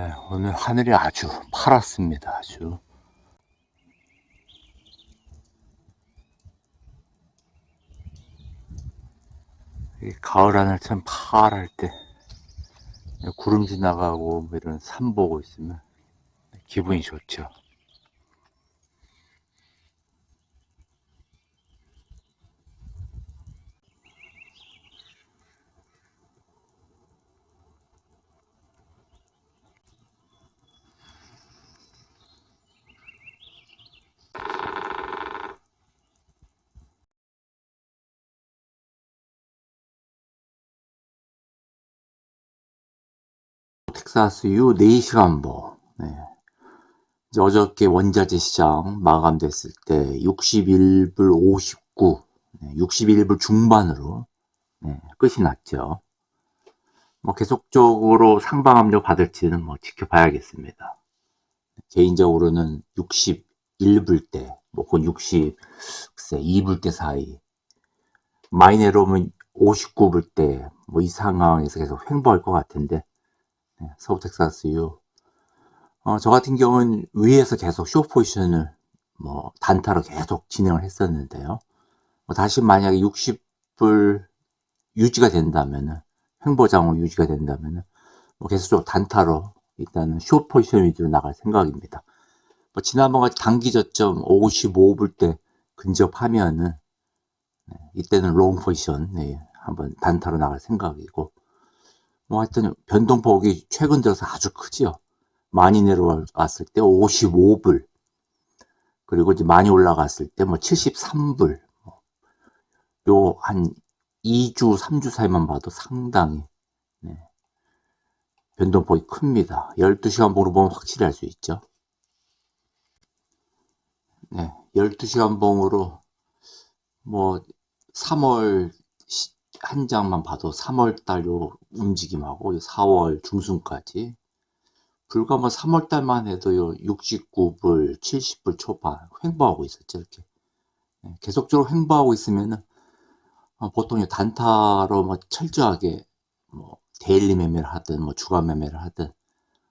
네, 오늘 하늘이 아주 파랗습니다. 아주. 이 가을 하늘 참 파랄 때 구름 지나가고 뭐 이런 산 보고 있으면 기분이 좋죠. 텍사스 유 4시간 보. 네. 이제 어저께 원자재 시장 마감됐을 때 61불 59, 네, 61불 중반으로 네, 끝이 났죠. 뭐 계속적으로 상방 압력 받을지는 뭐 지켜봐야겠습니다. 개인적으로는 61불 대, 뭐, 그 60, 글쎄, 2불 대 사이. 내려오면 59불 대, 뭐, 이 상황에서 계속 횡보할 것 같은데, 네, 서부 텍사스 유. 어, 저 같은 경우는 위에서 계속 쇼 포지션을 뭐 단타로 계속 진행을 했었는데요. 뭐 다시 만약에 60불 유지가 된다면은 횡보장으로 유지가 된다면은 뭐 계속 단타로 일단은 쇼 포지션 위주로 나갈 생각입니다. 뭐 지난번 같이 단기 저점 55불 때 근접하면은 네, 이때는 롱 포지션 네, 한번 단타로 나갈 생각이고 뭐 하여튼 변동폭이 최근 들어서 아주 크지요. 많이 내려왔을 때 55불 그리고 이제 많이 올라갔을 때 뭐 73불 요 한 2주 3주 사이만 봐도 상당히 네, 변동폭이 큽니다. 12시간 보로 보면 확실히 알 수 있죠. 네, 12시간 봉으로 뭐 3월 한 장만 봐도 3월 달요 움직임하고 4월 중순까지 불과 뭐 3월 달만 해도요 69불, 70불 초반 횡보하고 있었죠 이렇게 네, 계속적으로 횡보하고 있으면은 어, 보통 단타로 뭐 철저하게 뭐 데일리 매매를 하든 뭐 주간 매매를 하든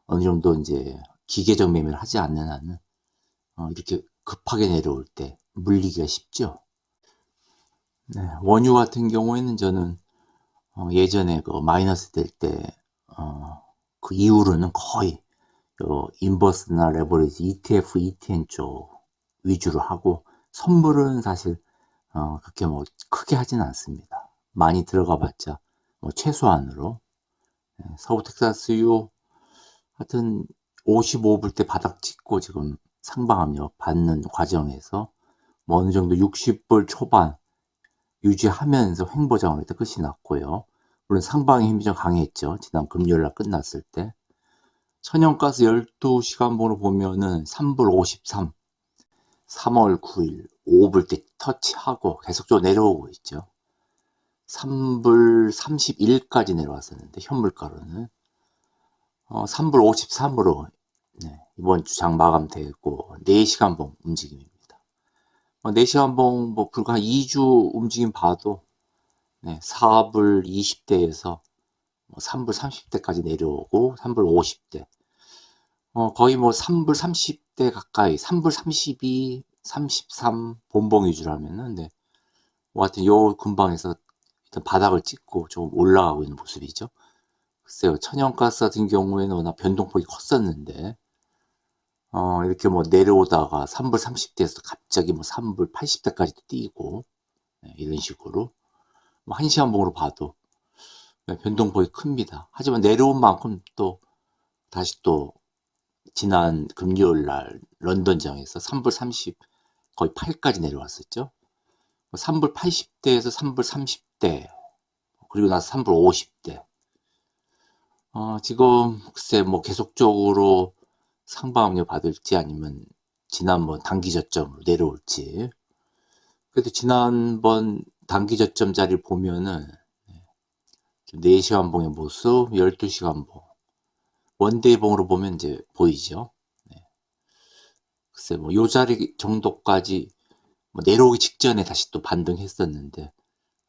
어느 정도 이제 기계적 매매를 하지 않는 한은 어, 이렇게 급하게 내려올 때 물리기가 쉽죠. 네, 원유 같은 경우에는 저는 어, 예전에 그 마이너스 될 때, 어, 그 이후로는 거의 요 인버스나 레버리지, ETF, ETN 쪽 위주로 하고 선물은 사실 어, 그렇게 뭐 크게 하진 않습니다. 많이 들어가 봤자 뭐 최소한으로 네, 서부 텍사스유 하여튼 55불 때 바닥 찍고 지금 상방압력 받는 과정에서 뭐 어느 정도 60불 초반 유지하면서 횡보장으로 끝이 났고요. 물론 상방의 힘이 좀 강했죠. 지난 금요일 날 끝났을 때. 천연가스 12시간 번호 보면은 3불 53, 3월 9일 5불 때 터치하고 계속적으로 내려오고 있죠. 3불 31까지 내려왔었는데 현물가로는 어, 3불 53으로 네, 이번 주장 마감되고 4시간 봉 움직임입니다. 어, 4시간 봉, 뭐, 불과 2주 움직임 봐도, 네, 4불 20대에서 뭐 3불 30대까지 내려오고, 3불 50대. 어, 거의 뭐 3불 30대 가까이, 3불 32, 33 본봉 위주로 하면은, 네. 뭐 하여튼 요 근방에서 일단 바닥을 찍고 좀 올라가고 있는 모습이죠. 글쎄요, 천연가스 같은 경우에는 워낙 변동폭이 컸었는데, 어, 이렇게 뭐 내려오다가 3불 30대에서 갑자기 뭐 3불 80대까지도 뛰고, 네, 이런 식으로. 뭐 1시간 봉으로 봐도 네, 변동폭이 큽니다. 하지만 내려온 만큼 또 다시 또 지난 금요일 날 런던장에서 3불 30 거의 8까지 내려왔었죠. 3불 뭐 80대에서 3불 30대 그리고 나서 3불 50대 어, 지금 글쎄 뭐 계속적으로 상방압력 받을지 아니면 지난번 단기 저점으로 내려올지. 그래도 지난번 단기 저점 자리를 보면은 4시간 봉의 모습, 12시간 봉. 원데이 봉으로 보면 이제 보이죠. 네. 글쎄 뭐 요 자리 정도까지 뭐 내려오기 직전에 다시 또 반등했었는데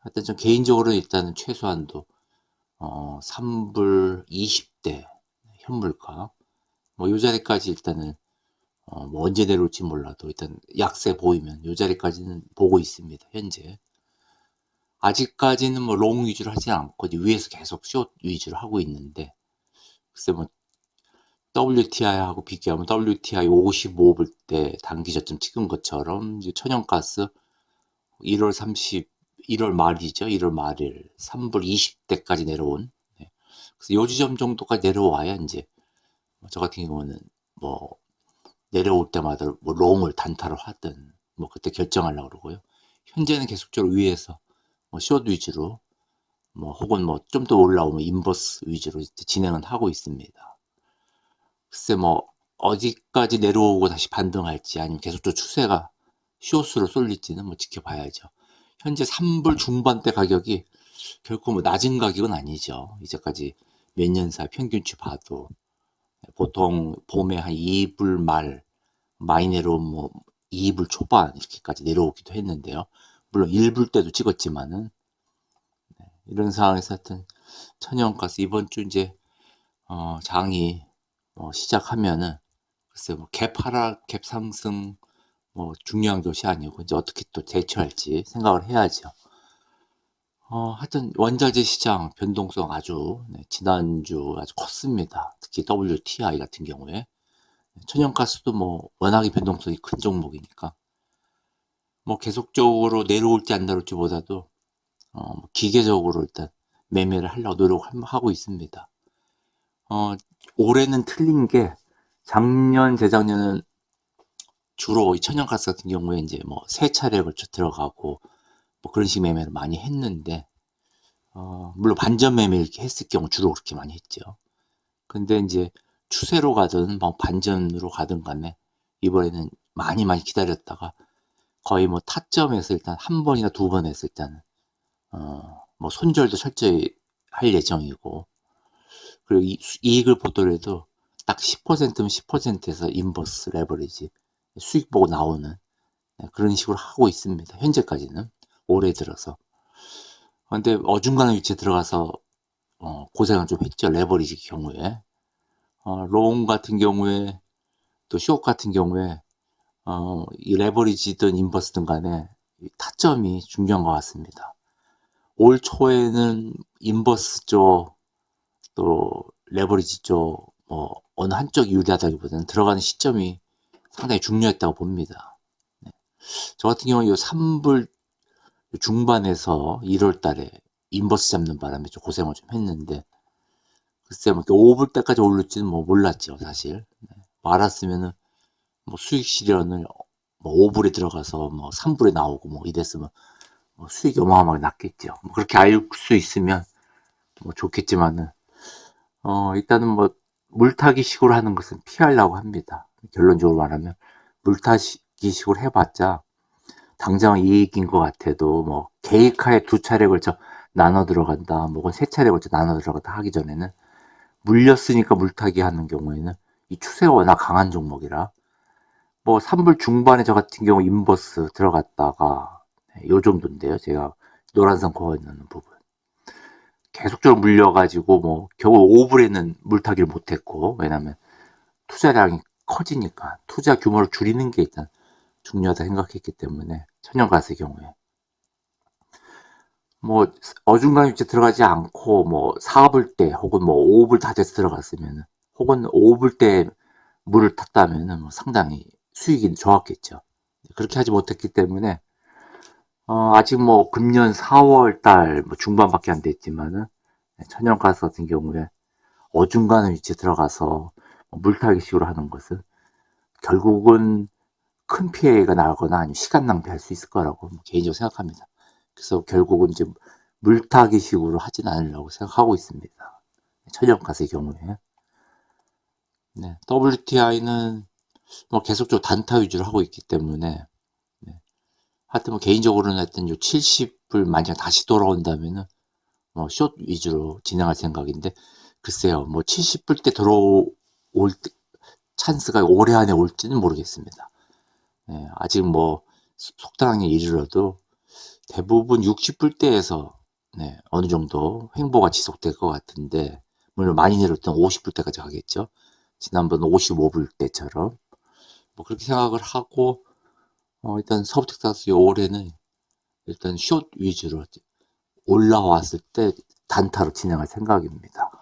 하여튼 좀 개인적으로 일단은 최소한도 어 3불 20대 현물가 뭐 요 자리까지 일단은 어, 뭐 언제 내려올지 몰라도 일단 약세 보이면 요 자리까지는 보고 있습니다. 현재. 아직까지는 뭐 롱 위주로 하지 않고 이제 위에서 계속 숏 위주로 하고 있는데 글쎄 뭐 WTI하고 비교하면 WTI 55불 때 단기 저점 찍은 것처럼 이제 천연가스 1월 30, 1월 말이죠. 1월 말일 3불 20대까지 내려온. 네. 그래서 요 지점 정도까지 내려와야 이제 뭐저 같은 경우는 뭐 내려올 때마다 뭐 롱을 단타로 하든 뭐 그때 결정하려고 그러고요. 현재는 계속적으로 위에서 뭐 숏 위주로 뭐 혹은 뭐 좀 더 올라오면 인버스 위주로 진행은 하고 있습니다. 글쎄 뭐 어디까지 내려오고 다시 반등할지 아니면 계속 또 추세가 숏으로 쏠릴지는 뭐 지켜봐야죠. 현재 3불 중반대 가격이 결코 뭐 낮은 가격은 아니죠. 이제까지 몇 년사 평균치 봐도 보통 봄에 한 2불 말 내려오면 뭐 2불 초반 이렇게까지 내려오기도 했는데요. 물론 1불 때도 찍었지만은 네, 이런 상황에서 하여튼 천연가스 이번 주 이제 어, 장이 뭐 시작하면은 글쎄 뭐 갭 하락, 갭 상승 뭐 중요한 것이 아니고 이제 어떻게 또 대처할지 생각을 해야죠. 어, 하여튼 원자재 시장 변동성 아주 네, 지난주 아주 컸습니다. 특히 WTI 같은 경우에 천연가스도 뭐 워낙에 변동성이 큰 종목이니까 뭐 계속적으로 내려올 지 안 내려올 지보다도 어, 뭐 기계적으로 일단 매매를 하려고 노력하고 있습니다. 어, 올해는 틀린 게 작년 재작년은 주로 이 천연가스 같은 경우에 이제 뭐 세 차례에 걸쳐 들어가고 뭐 그런 식 매매를 많이 했는데 어, 물론 반전 매매 이렇게 했을 경우 주로 그렇게 많이 했죠. 근데 이제 추세로 가든 뭐 반전으로 가든 간에 이번에는 많이 많이 기다렸다가 거의 뭐 타점에서 일단 한 번이나 두번 했을 때는 어, 뭐 손절도 철저히 할 예정이고 그리고 이, 이익을 보더라도 딱 10%면 10%에서 인버스 레버리지 수익 보고 나오는 네, 그런 식으로 하고 있습니다. 현재까지는 올해 들어서. 근데 어중간한 위치에 들어가서 어, 고생을 좀 했죠. 레버리지 경우에. 어, 롱 같은 경우에 또숏 같은 경우에 어, 이 레버리지든 인버스든 간에 이 타점이 중요한 것 같습니다. 올 초에는 인버스 쪽, 또 레버리지 쪽, 뭐 어느 한쪽이 유리하다기보다는 들어가는 시점이 상당히 중요했다고 봅니다. 네. 저 같은 경우는 이 3불 중반에서 1월 달에 인버스 잡는 바람에 좀 고생을 좀 했는데 글쎄 뭐 5불 때까지 오를지는 뭐 몰랐죠 사실 네. 뭐 알았으면은 뭐 수익 실현을 뭐 5불에 들어가서 뭐 3불에 나오고 뭐 이랬으면 뭐 수익이 어마어마하게 났겠죠. 뭐 그렇게 알 수 있으면 뭐 좋겠지만은 어 일단은 뭐 물타기 식으로 하는 것은 피하려고 합니다. 결론적으로 말하면 물타기 식으로 해봤자 당장 이익인 것 같아도 뭐 계획하에 두 차례 걸쳐 나눠 들어간다, 뭐 혹은 세 차례 걸쳐 나눠 들어간다 하기 전에는 물렸으니까 물타기 하는 경우에는 이 추세가 워낙 강한 종목이라 뭐 3불 중반에 저 같은 경우 인버스 들어갔다가 네, 요 정도인데요. 제가 노란선 그어 있는 부분. 계속적으로 물려가지고 뭐 겨우 5불에는 물타기를 못했고 왜냐면 투자량이 커지니까 투자 규모를 줄이는 게 일단 중요하다 생각했기 때문에 천연가스의 경우에 뭐 어중간 위치에 들어가지 않고 뭐 4불 때 혹은 뭐 5불 다 돼서 들어갔으면 혹은 5불 때 물을 탔다면 뭐 상당히 수익이 좋았겠죠. 그렇게 하지 못했기 때문에 어, 아직 뭐 금년 4월 달 뭐 중반밖에 안 됐지만은 천연가스 같은 경우에 어중간한 위치에 들어가서 물타기식으로 하는 것은 결국은 큰 피해가 나거나 아니면 시간 낭비할 수 있을 거라고 개인적으로 생각합니다. 그래서 결국은 이제 물타기식으로 하진 않으려고 생각하고 있습니다. 천연가스의 경우에. 네, WTI는 뭐 계속적으로 단타 위주로 하고 있기 때문에 네. 하여튼 뭐 개인적으로는 하여튼 요 70불 만약 다시 돌아온다면은 뭐 숏 위주로 진행할 생각인데 글쎄요 뭐 70불 때 들어올 때 찬스가 올해 안에 올지는 모르겠습니다. 네, 아직 뭐 속당하게 이르러도 대부분 60불대에서 네, 어느 정도 횡보가 지속될 것 같은데 물론 많이 내렸던 50불대까지 가겠죠. 지난번 55불 때처럼 뭐 그렇게 생각을 하고 어, 일단 서부 텍사스 올해는 일단 숏 위주로 올라왔을 때 단타로 진행할 생각입니다.